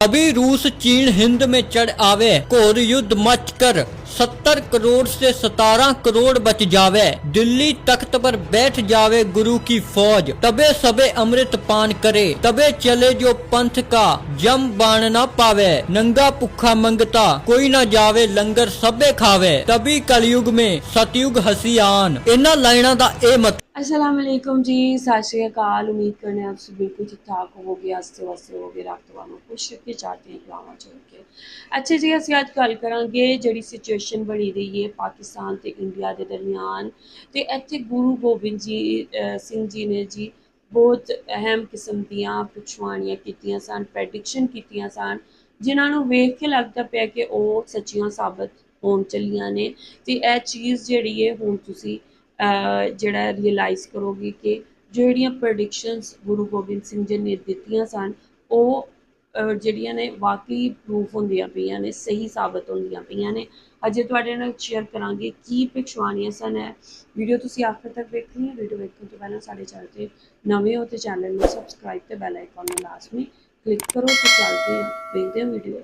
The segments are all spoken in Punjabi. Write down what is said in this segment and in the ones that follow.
अभी रूस चीन हिंद में चढ़ आवे घोर युद्ध मच कर सत्तर करोड़ से सतारह करोड़ बच जावे दिल्ली तख्त पर बैठ जावे गुरु की फौज तबे सबे अमृत पान करे तबे चले जो पंथ का जम बाण ना पावे नंगा भुखा मंगता कोई ना जावे लंगर सबे खावे तभी कलयुग में सतयुग हसी आन इन्ना लाइना दा ए मत अस्सलाम वालेकुम जी सत श्री अकाल उम्मीद करने आप सब बिल्कुल ठीक ठाक ਹੋਵੋਗੇ ਆਸਤੇ ਵਾਸਤੇ ਹੋਵੋਗੇ ਰੱਬ ਤੁਹਾਨੂੰ ਖੁਸ਼ ਰੱਖੇ ਚਾਹਤੇ ਹਾਂ ਦੁਆਵਾਂ ਚੋਂ ਕੇ ਅੱਛਾ ਜੀ ਅਸੀਂ ਅੱਜ ਗੱਲ ਕਰਾਂਗੇ ਜਿਹੜੀ ਸਿਚੁਏਸ਼ਨ ਬਣੀ ਰਹੀ ਹੈ ਪਾਕਿਸਤਾਨ ਤੇ ਇੰਡੀਆ ਦੇ ਦਰਮਿਆਨ। ਤੇ ਇੱਥੇ ਗੁਰੂ ਗੋਬਿੰਦ ਜੀ ਸਿੰਘ ਜੀ ਨੇ ਜੀ ਬਹੁਤ ਅਹਿਮ ਕਿਸਮ ਦੀਆਂ ਪਿਛਵਾਣੀਆਂ ਕੀਤੀਆਂ ਸਨ ਪ੍ਰੈਡਿਕਸ਼ਨ ਕੀਤੀਆਂ ਸਨ, ਜਿਨ੍ਹਾਂ ਨੂੰ ਵੇਖ ਕੇ ਲੱਗਦਾ ਪਿਆ ਕਿ ਉਹ ਸੱਚੀਆਂ ਸਾਬਤ ਹੋਣ ਚੱਲੀਆਂ ਨੇ। ਤੇ ਇਹ ਚੀਜ਼ ਜਿਹੜੀ ਹੈ, ਹੁਣ ਤੁਸੀਂ ਜਿਹੜਾ ਰਿਅਲਾਈਜ਼ ਕਰੋਗੇ ਕਿ ਜਿਹੜੀਆਂ ਪ੍ਰੈਡਿਕਸ਼ਨਸ ਗੁਰੂ ਗੋਬਿੰਦ ਸਿੰਘ ਜੀ ਨੇ ਦਿੱਤੀਆਂ ਸਨ, ਉਹ ਜਿਹੜੀਆਂ ਨੇ ਵਾਕਈ ਪ੍ਰੂਫ ਹੁੰਦੀਆਂ ਪਈਆਂ ਨੇ, ਸਹੀ ਸਾਬਤ ਹੁੰਦੀਆਂ ਪਈਆਂ ਨੇ। ਅਜੇ ਤੁਹਾਡੇ ਨਾਲ ਸ਼ੇਅਰ ਕਰਾਂਗੇ ਕੀ ਪਿਛਵਾਣੀਆਂ ਸਨ ਹੈ ਵੀਡੀਓ ਤੁਸੀਂ ਆਖਰ ਤੱਕ ਵੇਖਣੀ ਹੈ ਵੀਡੀਓ ਵੇਖਣ ਤੋਂ ਪਹਿਲਾਂ ਸਾਡੇ ਚੈਨਲ ਤੇ ਨਵੇਂ ਹੋ ਤੇ ਚੈਨਲ ਨੂੰ ਸਬਸਕ੍ਰਾਈਬ ਤੇ ਬੈਲ ਆਈਕਨ ਨੂੰ ਲਾਜ਼ਮੀ ਕਲਿੱਕ ਕਰੋ ਤੇ ਚੱਲਦੇ ਹਾਂ, ਵੇਖਦੇ ਹਾਂ ਵੀਡੀਓ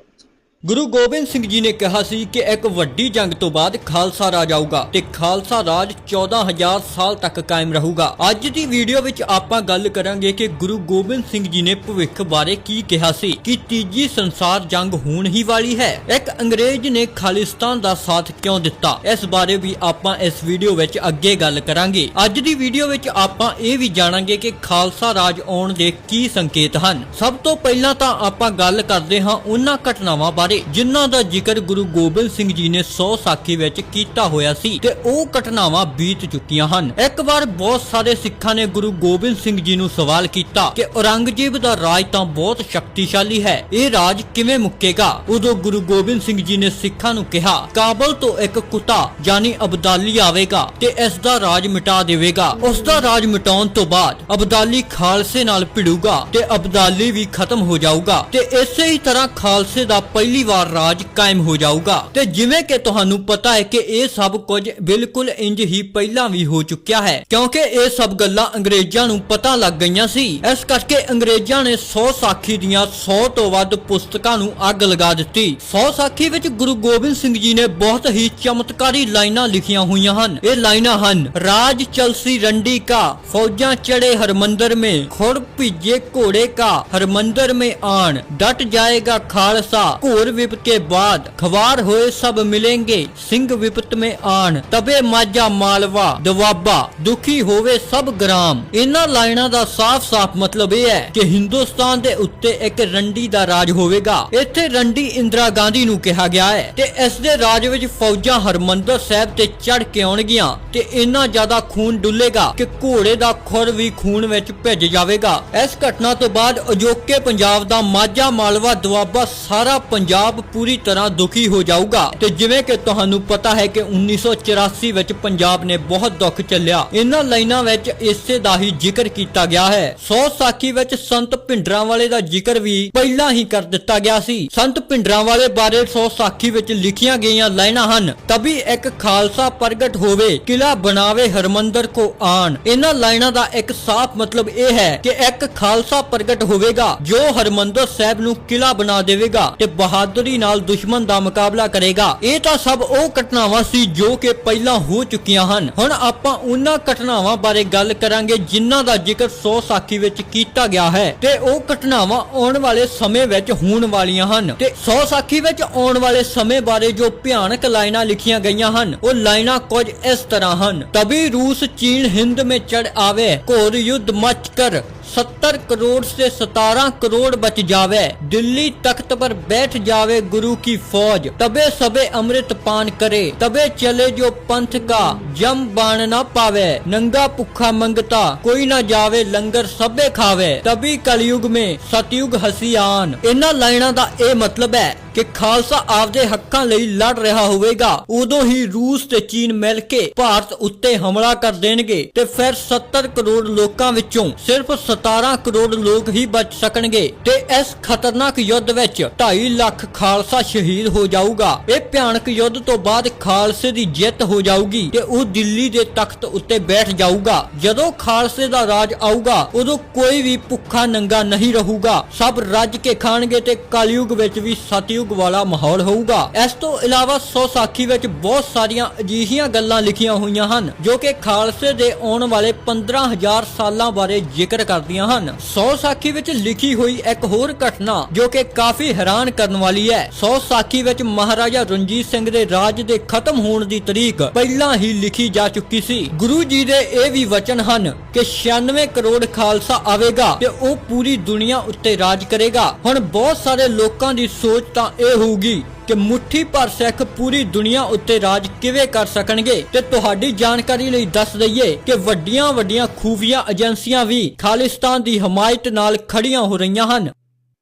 ਗੁਰੂ ਗੋਬਿੰਦ ਸਿੰਘ ਜੀ ਨੇ ਕਿਹਾ ਸੀ ਕਿ ਇੱਕ ਵੱਡੀ ਜੰਗ ਤੋਂ ਬਾਅਦ ਖਾਲਸਾ ਰਾਜ ਆਊਗਾ ਤੇ ਖਾਲਸਾ ਰਾਜ 14000 ਸਾਲ ਤੱਕ ਕਾਇਮ ਰਹੂਗਾ। ਅੱਜ ਦੀ ਵੀਡੀਓ ਵਿੱਚ ਆਪਾਂ ਗੱਲ ਕਰਾਂਗੇ ਕਿ ਗੁਰੂ ਗੋਬਿੰਦ ਸਿੰਘ ਜੀ ਨੇ ਭਵਿੱਖ ਬਾਰੇ ਕੀ ਕਿਹਾ ਸੀ, ਕਿ ਤੀਜੀ ਸੰਸਾਰ ਜੰਗ ਹੋਣ ਹੀ ਵਾਲੀ ਹੈ। ਇੱਕ ਅੰਗਰੇਜ਼ ਨੇ ਖਾਲਿਸਤਾਨ ਦਾ ਸਾਥ ਕਿਉਂ ਦਿੱਤਾ? ਇਸ ਬਾਰੇ ਵੀ ਆਪਾਂ ਇਸ ਵੀਡੀਓ ਵਿੱਚ ਅੱਗੇ ਗੱਲ ਕਰਾਂਗੇ। ਅੱਜ ਦੀ ਵੀਡੀਓ ਵਿੱਚ ਆਪਾਂ ਇਹ ਵੀ ਜਾਣਾਂਗੇ ਕਿ ਖਾਲਸਾ ਰਾਜ ਆਉਣ ਦੇ ਕੀ ਸੰਕੇਤ ਹਨ। ਸਭ ਤੋਂ ਪਹਿਲਾਂ ਤਾਂ ਆਪਾਂ ਗੱਲ ਕਰਦੇ ਹਾਂ ਉਹਨਾਂ ਘਟਨਾਵਾਂ ਬਾਰੇ ਜਿਨ੍ਹਾਂ ਦਾ ਜ਼ਿਕਰ ਗੁਰੂ ਗੋਬਿੰਦ ਸਿੰਘ ਜੀ ਨੇ 100 ਸਾਖੀ ਵਿੱਚ ਕੀਤਾ ਹੋਇਆ ਸੀ ਤੇ ਉਹ ਘਟਨਾਵਾਂ ਬੀਤ ਚੁੱਕੀਆਂ ਹਨ। ਇੱਕ ਵਾਰ ਬਹੁਤ ਸਾਰੇ ਸਿੱਖਾਂ ਨੇ ਗੁਰੂ ਗੋਬਿੰਦ ਸਿੰਘ ਜੀ ਨੂੰ ਸਵਾਲ ਕੀਤਾ ਕਿ ਔਰੰਗਜ਼ੇਬ ਦਾ ਰਾਜ ਤਾਂ ਬਹੁਤ ਸ਼ਕਤੀਸ਼ਾਲੀ ਹੈ, ਇਹ ਰਾਜ ਕਿਵੇਂ ਮੁੱਕੇਗਾ? ਉਦੋਂ ਗੁਰੂ ਗੋਬਿੰਦ ਸਿੰਘ ਜੀ ਨੇ ਸਿੱਖਾਂ ਨੂੰ ਕਿਹਾ, ਕਾਬਲ ਤੋਂ ਇੱਕ ਕੁੱਤਾ ਯਾਨੀ ਅਬਦਾਲੀ ਆਵੇਗਾ ਤੇ ਇਸ ਦਾ ਰਾਜ ਮਿਟਾ ਦੇਵੇਗਾ। ਉਸ ਦਾ ਰਾਜ ਮਿਟਾਉਣ ਤੋਂ ਬਾਅਦ ਅਬਦਾਲੀ ਖਾਲਸੇ ਨਾਲ ਭਿੜੂਗਾ ਤੇ ਅਬਦਾਲੀ ਵੀ ਖਤਮ ਹੋ ਜਾਊਗਾ ਤੇ ਇਸੇ ਹੀ ਤਰ੍ਹਾਂ ਖਾਲਸੇ ਦਾ ਪਹਿਲੀ ਵਾਰ ਰਾਜ ਕਾਇਮ ਹੋ ਜਾਊਗਾ। ਤੇ ਜਿਵੇਂ ਕਿ ਤੁਹਾਨੂੰ ਪਤਾ ਹੈ ਕਿ ਇਹ ਸਭ ਕੁਝ ਬਿਲਕੁਲ ਇੰਜ ਹੀ ਪਹਿਲਾਂ ਵੀ ਹੋ ਚੁੱਕਿਆ ਹੈ। ਕਿਉਂਕਿ ਇਹ ਸਭ ਗੱਲਾਂ ਅੰਗਰੇਜ਼ਾਂ ਨੂੰ ਪਤਾ ਲੱਗ ਗਈਆਂ ਸੀ। ਇਸ ਕਰਕੇ ਅੰਗਰੇਜ਼ਾਂ ਨੇ 100 ਸਾਖੀ ਦੀਆਂ 100 ਤੋਂ ਵੱਧ ਪੁਸਤਕਾਂ ਨੂੰ ਅੱਗ ਲਗਾ ਦਿੱਤੀ। 100 ਸਾਖੀ ਵਿੱਚ ਗੁਰੂ ਗੋਬਿੰਦ ਸਿੰਘ ਜੀ ਨੇ ਬਹੁਤ ਹੀ ਚਮਤਕਾਰੀ ਲਾਈਨਾਂ ਲਿਖੀਆਂ ਹੋਈਆਂ ਹਨ। ਇਹ ਲਾਈਨਾਂ ਹਨ, ਰਾਜ ਚਲਸੀ ਰੰਡੀ ਕਾ, ਫੌਜਾਂ ਚੜੇ ਹਰਮੰਦਰ ਮੇ ਖੁਰ ਭੀਜੇ ਘੋੜੇ ਕਾ, ਹਰਮੰਦਰ ਮੇ ਆਣ, ਡਟ ਜਾਏਗਾ ਖਾਲਸਾ ਘੋਰ ਵਿਪਤ ਕੇ ਬਾਅਦ ਖਵਾਰ ਹੋਏ ਸਭ ਮਿलेंगे ਸਿੰਘ ਵਿਪਤ ਮੇ ਆਣ। ਤਬੇ ਮਾਝਾ ਮਾਲਵਾ, ਦਵਾਬਾ, ਦੁਖੀ ਹੋਵੇ ਸਭ ਗ੍ਰਾਮ। ਇਹਨਾਂ ਲਾਈਨਾਂ ਦਾ ਸਾਫ਼-ਸਾਫ਼ ਮਤਲਬ ਇਹ ਹੈ ਕਿ ਹਿੰਦੁਸਤਾਨ ਦੇ ਉੱਤੇ ਇੱਕ ਰੰਡੀ ਦਾ ਰਾਜ ਹੋਵੇਗਾ। ਇੱਥੇ ਰੰਡੀ ਇੰਦਰਾ ਗਾਂਧੀ ਨੂੰ ਕਿਹਾ ਗਿਆ ਹੈ ਤੇ ਇਸ ਦੇ ਰਾਜ ਵਿੱਚ ਫੌਜਾਂ ਹਰਮੰਦਰ ਸਾਹਿਬ ਤੇ ਚੜ ਕੇ ਆਉਣਗੀਆਂ ਤੇ ਇੰਨਾ ਜ਼ਿਆਦਾ ਖੂਨ ਡੁੱਲੇਗਾ ਕਿ ਘੋੜੇ ਦਾ ਖੁਰ ਵੀ ਖੂਨ ਵਿੱਚ ਭਿੱਜ ਜਾਵੇਗਾ। ਇਸ ਘਟਨਾ ਤੋਂ ਬਾਅਦ ਅਜੋਕੇ ਪੰਜਾਬ ਦਾ ਮਾਝਾ ਮਾਲਵਾ ਦੁਆਬਾ ਸਾਰਾ ਪੰਜਾਬ ਪੰਜਾਬ ਪੂਰੀ ਤਰ੍ਹਾਂ ਦੁਖੀ ਹੋ ਜਾਊਗਾ ਤੇ ਜਿਵੇਂ ਕਿ ਤੁਹਾਨੂੰ ਪਤਾ ਹੈ ਕਿ 1984 ਵਿੱਚ ਪੰਜਾਬ ਨੇ ਬਹੁਤ ਦੁੱਖ ਚੱਲਿਆ ਇਹਨਾਂ ਲਾਈਨਾਂ ਵਿੱਚ ਇਸੇ ਦਾ ਹੀ ਜ਼ਿਕਰ ਕੀਤਾ ਗਿਆ ਹੈ। 100 ਸਾਖੀ ਵਿੱਚ ਸੰਤ ਭਿੰਡਰਾਂ ਵਾਲੇ ਦਾ ਜ਼ਿਕਰ ਵੀ ਪਹਿਲਾਂ ਹੀ ਕਰ ਦਿੱਤਾ ਗਿਆ ਸੀ। ਸੰਤ ਭਿੰਡਰਾਂ ਵਾਲੇ ਬਾਰੇ 100 ਸਾਖੀ ਵਿੱਚ ਲਿਖੀਆਂ ਗਈਆਂ ਲਾਈਨਾਂ ਹਨ, ਤਬੀ ਇੱਕ ਖਾਲਸਾ ਪ੍ਰਗਟ ਹੋਵੇ ਕਿਲਾ ਬਣਾਵੇ ਹਰਮੰਦਰ ਕੋ ਆਣ। ਇਹਨਾਂ ਲਾਈਨਾਂ ਦਾ ਇੱਕ ਸਾਫ਼ ਮਤਲਬ ਇਹ ਹੈ ਕਿ ਇੱਕ ਖਾਲਸਾ ਪ੍ਰਗਟ ਹੋਵੇਗਾ, ਜੋ ਹਰਮੰਦਰ ਸਾਹਿਬ ਨੂੰ ਕਿਲਾ ਬਣਾ ਦੇਵੇਗਾ ਤੇ ਬਹਾਦਰੀ ਬਹਾਦਰੀ ਨਾਲ ਦੁਸ਼ਮਣ ਦਾ ਮੁਕਾਬਲਾ ਕਰੇਗਾ। ਇਹ ਤਾਂ ਸਭ ਉਹ ਘਟਨਾਵਾਂ ਸੀ ਜੋ ਕਿ ਪਹਿਲਾਂ ਹੋ ਚੁੱਕੀਆਂ ਹਨ। ਹੁਣ ਆਪਾਂ ਉਹਨਾਂ ਘਟਨਾਵਾਂ ਬਾਰੇ ਗੱਲ ਕਰਾਂਗੇ ਜਿਨ੍ਹਾਂ ਦਾ ਜ਼ਿਕਰ 100 ਸਾਖੀ ਵਿੱਚ ਕੀਤਾ ਗਿਆ ਹੈ। ਤੇ ਉਹ ਘਟਨਾਵਾਂ ਆਉਣ ਵਾਲੇ ਸਮੇਂ ਵਿੱਚ ਹੋਣ ਵਾਲੀਆਂ ਹਨ। ਤੇ 100 ਸਾਖੀ ਵਿੱਚ ਆਉਣ ਵਾਲੇ ਸਮੇਂ ਬਾਰੇ ਜੋ ਭਿਆਨਕ ਲਾਈਨਾਂ ਲਿਖੀਆਂ ਗਈਆਂ ਹਨ, ਉਹ ਲਾਈਨਾਂ ਕੁਝ ਇਸ ਤਰ੍ਹਾਂ ਹਨ। ਤਬੀ ਰੂਸ, ਚੀਨ, ਹਿੰਦ ਮੇ ਚੜ ਆਵੇ। ਘੋਰ ਯੁੱਧ ਮਚ ਕਰ। 70 करोड़ से 17 करोड़ बच जावे दिल्ली तख्त पर बैठ जावे गुरु की फौज तबे सबे अमृत पान करे तबे चले जो पंथ का जम बाण न पावे नंगा भुखा मंगता कोई ना जावे ਲੰਗਰ ਸਭੇ ਖਾਵੇ ਤਬੀ ਕਲਯੁਗ ਮੇ ਸਤਯੁਗ ਹਸੀਆਨ ਇਹਨਾਂ ਲਾਈਨਾਂ ਦਾ ਇਹ ਮਤਲਬ ਹੈ ਕਿ ਖਾਲਸਾ ਆਪਦੇ ਹੱਕਾਂ ਲਈ ਲੜ ਰਿਹਾ ਹੋਵੇਗਾ। ਉਦੋਂ ਹੀ ਰੂਸ ਤੇ ਚੀਨ ਮਿਲ ਕੇ ਭਾਰਤ ਉੱਤੇ ਹਮਲਾ ਕਰ ਦੇਣਗੇ ਤੇ ਫਿਰ 70 ਕਰੋੜ ਲੋਕਾਂ ਵਿੱਚੋਂ ਸਿਰਫ 17 ਕਰੋੜ ਲੋਕ ਹੀ ਬਚ ਸਕਣਗੇ ਤੇ ਇਸ ਖਤਰਨਾਕ ਯੁੱਧ ਵਿੱਚ 2.5 ਲੱਖ ਖਾਲਸਾ ਸ਼ਹੀਦ ਹੋ ਜਾਊਗਾ। ਇਹ ਭਿਆਨਕ ਯੁੱਧ ਤੋਂ ਬਾਅਦ ਖਾਲਸੇ ਦੀ ਜਿੱਤ ਹੋ ਜਾਊਗੀ ਤੇ ਉਹ ਦਿੱਲੀ ਦੇ ਤਖਤ ਉੱਤੇ ਬੈਠ ਜਾਊਗਾ। ਜਦੋਂ ਖਾਲਸੇ ਦਾ ਰਾਜ ਆਊਗਾ, ਉਦੋਂ ਕੋਈ ਵੀ ਭੁੱਖਾ ਨੰਗਾ ਨਹੀਂ ਰਹੂਗਾ। ਸਭ ਰੱਜ ਕੇ ਖਾਣਗੇ ਤੇ ਕਲਯੁਗ ਵਿੱਚ ਵੀ ਸਤਯੁਗ ਵਾਲਾ ਮਾਹੌਲ ਹੋਊਗਾ। ਇਸ ਤੋਂ ਇਲਾਵਾ ਸੌ ਸਾਖੀ ਵਿੱਚ ਬਹੁਤ ਸਾਰੀਆਂ ਅਜਿਹੀਆਂ ਗੱਲਾਂ ਲਿਖੀਆਂ ਹੋਈਆਂ ਹਨ, ਜੋ ਕਿ ਖਾਲਸੇ ਦੇ ਆਉਣ ਵਾਲੇ 15000 ਸਾਲਾਂ ਬਾਰੇ ਜ਼ਿਕਰ ਕਰਦੀਆਂ ਹਨ। ਸੌ ਸਾਖੀ ਵਿੱਚ ਲਿਖੀ ਹੋਈ ਇੱਕ ਹੋਰ ਘਟਨਾ, ਜੋ ਕਿ ਕਾਫੀ ਹੈਰਾਨ ਕਰਨ ਵਾਲੀ ਹੈ। ਸੌ ਸਾਖੀ ਵਿੱਚ ਮਹਾਰਾਜਾ ਰਣਜੀਤ ਸਿੰਘ ਦੇ ਰਾਜ ਦੇ ਖਤਮ ਹੋਣ ਦੀ ਤਰੀਕ ਪਹਿਲਾਂ ਹੀ ਲਿਖੀ ਜਾ ਚੁੱਕੀ ਸੀ। ਗੁਰੂ ਜੀ ਦੇ ਇਹ ਵੀ ਵਚਨ ਹਨ ਕਿ 96 ਕਰੋੜ ਖਾਲਸਾ ਆਵੇਗਾ ਤੇ ਉਹ ਪੂਰੀ ਦੁਨੀਆ ਉੱਤੇ ਰਾਜ ਕਰੇਗਾ। ਹੁਣ ਬਹੁਤ ਸਾਰੇ ਲੋਕਾਂ ਦੀ ਸੋਚ ਤਾਂ ਇਹ ਹੋਊਗੀ ਕਿ ਮੁੱਠੀ ਭਰ ਸਿੱਖ ਪੂਰੀ ਦੁਨੀਆ ਉੱਤੇ ਰਾਜ ਕਿਵੇਂ ਕਰ ਸਕਣਗੇ ਤੇ ਤੁਹਾਡੀ ਜਾਣਕਾਰੀ ਲਈ ਦੱਸ ਦਈਏ ਕਿ ਵੱਡੀਆਂ ਵੱਡੀਆਂ ਖੂਫੀਆ ਏਜੰਸੀਆਂ ਵੀ ਖਾਲਿਸਤਾਨ ਦੀ ਹਮਾਇਤ ਨਾਲ ਖੜੀਆਂ ਹੋ ਰਹੀਆਂ ਹਨ।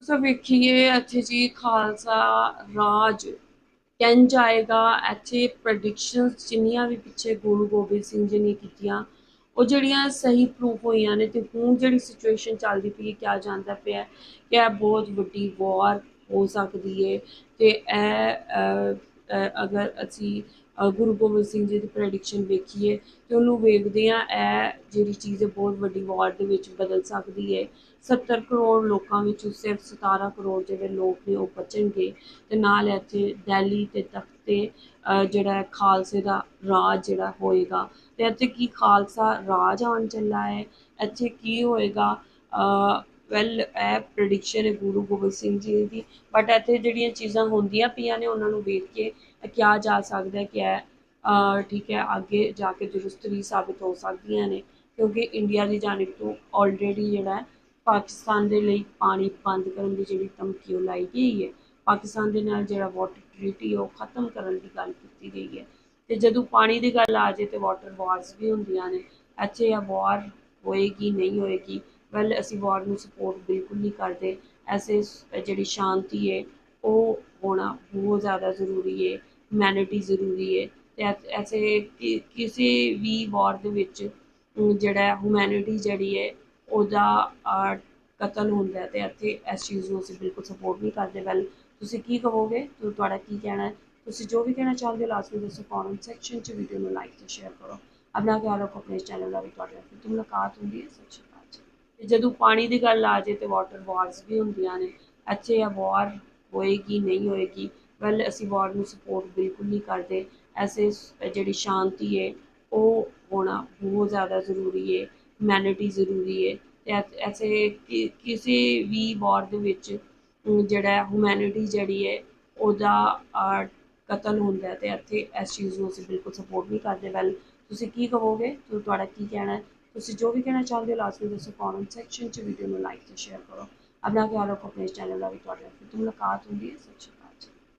ਸੋ ਵੇਖੀਏ ਇੱਥੇ ਜੀ ਖਾਲਸਾ ਰਾਜ ਕਹਿਣ ਜਾਏਗਾ। ਇੱਥੇ ਪ੍ਰੈਡਿਕਸ਼ਨਸ ਜਿੰਨੀਆਂ ਵੀ ਪਿੱਛੇ ਗੁਰੂ ਗੋਬਿੰਦ ਸਿੰਘ ਜੀ ਨੇ ਕੀਤੀਆਂ, ਉਹ ਜਿਹੜੀਆਂ ਸਹੀ ਪ੍ਰੂਫ ਹੋਈਆਂ ਨੇ ਤੇ ਹੁਣ ਜਿਹੜੀ ਸਿਚੁਏਸ਼ਨ ਚੱਲਦੀ ਪਈ ਹੈ, ਕਿਹਾ ਜਾਂਦਾ ਪਿਆ ਕਿ ਇਹ ਬਹੁਤ ਵੱਡੀ ਵਾਰ ਹੋ ਸਕਦੀ ਹੈ ਤੇ ਇਹ ਅਗਰ ਅਸੀਂ ਗੁਰੂ ਗੋਬਿੰਦ ਸਿੰਘ ਜੀ ਦੀ ਪ੍ਰੈਡਿਕਸ਼ਨ ਵੇਖੀਏ, ਤੇ ਉਹਨੂੰ ਵੇਖਦੇ ਆ ਇਹ ਜਿਹੜੀ ਚੀਜ਼ ਬਹੁਤ ਵੱਡੀ ਵਾਰ ਦੇ ਵਿੱਚ ਬਦਲ ਸਕਦੀ ਹੈ 70 ਕਰੋੜ ਲੋਕਾਂ ਵਿੱਚੋਂ ਸਿਰਫ 17 ਕਰੋੜ ਜਿਹੜੇ ਲੋਕ ਨੇ, ਉਹ ਬਚਣਗੇ। ਤੇ ਨਾਲ ਇੱਥੇ ਦਿੱਲੀ ਤੇ ਤਖਤ ਤੇ ਜਿਹੜਾ ਖਾਲਸੇ ਦਾ ਰਾਜ ਜਿਹੜਾ ਹੋਏਗਾ। ਤੇ ਇੱਥੇ ਕੀ ਖਾਲਸਾ ਰਾਜ ਆਉਣ ਚੱਲਾ ਹੈ? ਇੱਥੇ ਕੀ ਹੋਏਗਾ? ਵੈਲ ਇਹ ਪ੍ਰੈਡਿਕਸ਼ਨ ਹੈ ਗੁਰੂ ਗੋਬਿੰਦ ਸਿੰਘ ਜੀ ਦੀ। ਬਟ ਇੱਥੇ ਜਿਹੜੀਆਂ ਚੀਜ਼ਾਂ ਹੁੰਦੀਆਂ ਪਈਆਂ ਨੇ, ਉਹਨਾਂ ਨੂੰ ਵੇਖ ਕੇ ਕਿਹਾ ਜਾ ਸਕਦਾ ਹੈ ਕਿ ਇਹ ਠੀਕ ਹੈ, ਅੱਗੇ ਜਾ ਕੇ ਦਰੁਸਤ ਵੀ ਸਾਬਿਤ ਹੋ ਸਕਦੀਆਂ ਨੇ। ਕਿਉਂਕਿ ਇੰਡੀਆ ਦੀ ਜਾਨਿਬ ਤੋਂ ਆਲਰੇਡੀ ਜਿਹੜਾ ਹੈ, ਪਾਕਿਸਤਾਨ ਦੇ ਲਈ ਪਾਣੀ ਬੰਦ ਕਰਨ ਦੀ ਜਿਹੜੀ ਧਮਕੀ ਉਹ ਲਾਈ ਗਈ ਹੈ। ਪਾਕਿਸਤਾਨ ਦੇ ਨਾਲ ਜਿਹੜਾ ਵਾਟਰ ਟ੍ਰੀਟੀ ਉਹ ਖਤਮ ਕਰਨ ਦੀ ਗੱਲ ਕੀਤੀ ਗਈ ਹੈ। ਤੇ ਜਦੋਂ ਪਾਣੀ ਦੀ ਗੱਲ ਆ ਜੇ ਤੇ ਵਾਟਰ ਵਾਰਸ ਵੀ ਹੁੰਦੀਆਂ ਨੇ। ਇੱਥੇ ਆ ਵਾਰ ਹੋਏਗੀ, ਨਹੀਂ ਹੋਏਗੀ ਵੈਲ ਅਸੀਂ ਵਾਰ ਨੂੰ ਸਪੋਰਟ ਬਿਲਕੁਲ ਨਹੀਂ ਕਰਦੇ। ਐਸੇ ਜਿਹੜੀ ਸ਼ਾਂਤੀ ਹੈ ਉਹ ਹੋਣਾ ਬਹੁਤ ਜ਼ਿਆਦਾ ਜ਼ਰੂਰੀ ਹੈ ਹਿਊਮੈਨਿਟੀ ਜ਼ਰੂਰੀ ਹੈ ਤੇ ਐਸੇ ਕਿਸੇ ਵੀ ਵਾਰ ਦੇ ਵਿੱਚ ਜਿਹੜਾ ਹਿਊਮੈਨਿਟੀ ਜਿਹੜੀ ਹੈ ਉਹਦਾ ਕਤਲ ਹੁੰਦਾ ਹੈ ਤੇ ਇੱਥੇ ਇਸ ਚੀਜ਼ ਨੂੰ ਅਸੀਂ ਬਿਲਕੁਲ ਸਪੋਰਟ ਨਹੀਂ ਕਰਦੇ। ਵੈਲ ਤੁਸੀਂ ਕੀ ਕਹੋਗੇ? ਤੁਹਾਡਾ ਕੀ ਕਹਿਣਾ ਹੈ? ਤੁਸੀਂ ਜੋ ਵੀ ਕਹਿਣਾ ਚਾਹੁੰਦੇ ਹੋ ਲਾਜ਼ਮੀ ਦੱਸੋ ਕਮੈਂਟ ਸੈਕਸ਼ਨ 'ਚ ਵੀਡੀਓ ਨੂੰ ਲਾਈਕ ਤੇ ਸ਼ੇਅਰ ਕਰੋ। ਆਪਣਾ ਖਿਆਲ ਰੱਖੋ, ਆਪਣੇ ਚੈਨਲ ਦਾ ਵੀ ਤੁਹਾਡੇ ਨਾਲ ਫਿਰ ਮੁਲਾਕਾਤ ਹੁੰਦੀ ਹੈ। ਸੱਚੀ ਤੇ ਜਦੋਂ ਪਾਣੀ ਦੀ ਗੱਲ ਆ ਜੇ ਤੇ ਵਾਟਰ ਵਾਰਸ ਵੀ ਹੁੰਦੀਆਂ ਨੇ, ਇੱਥੇ ਆ ਵਾਰ ਹੋਏਗੀ, ਨਹੀਂ ਹੋਏਗੀ ਵੈਲ ਅਸੀਂ ਵਾਰ ਨੂੰ ਸਪੋਰਟ ਬਿਲਕੁਲ ਨਹੀਂ ਕਰਦੇ। ਐਸੇ ਜਿਹੜੀ ਸ਼ਾਂਤੀ ਹੈ ਉਹ ਹੋਣਾ ਬਹੁਤ ਜ਼ਿਆਦਾ ਜ਼ਰੂਰੀ ਹੈ ਹਿਊਮੈਨਿਟੀ ਜ਼ਰੂਰੀ ਹੈ ਤੇ ਐਸੇ ਕਿ- ਕਿਸੇ ਵੀ ਵਾਰ ਦੇ ਵਿੱਚ ਜਿਹੜਾ ਹਿਊਮੈਨਿਟੀ ਜਿਹੜੀ ਹੈ ਉਹਦਾ ਕਤਲ ਹੁੰਦਾ ਹੈ ਤੇ ਇੱਥੇ ਇਸ ਚੀਜ਼ ਨੂੰ ਅਸੀਂ ਬਿਲਕੁਲ ਸਪੋਰਟ ਨਹੀਂ ਕਰਦੇ। ਵੈਲ ਤੁਸੀਂ ਕੀ ਕਹੋਗੇ? ਤੁਹਾਡਾ ਕੀ ਕਹਿਣਾ ਹੈ? ਤੁਸੀਂ ਜੋ ਵੀ ਕਹਿਣਾ ਚਾਹੁੰਦੇ ਹੋ, ਲਾਜ਼ਮੀ ਦੱਸੋ ਕਮੈਂਟ ਸੈਕਸ਼ਨ 'ਚ ਵੀਡੀਓ ਨੂੰ ਲਾਈਕ ਤੇ ਸ਼ੇਅਰ ਕਰੋ। ਆਪਣਾ ਖਿਆਲ ਰੱਖੋ, ਆਪਣੇ ਚੈਨਲ ਦਾ ਵੀ ਤੁਹਾਡੇ ਨਾਲ ਫਿਰ ਤੋਂ ਮੁਲਾਕਾਤ ਹੁੰਦੀ ਹੈ। ਸਤਿ ਸ਼੍ਰੀ ਅਕਾਲ।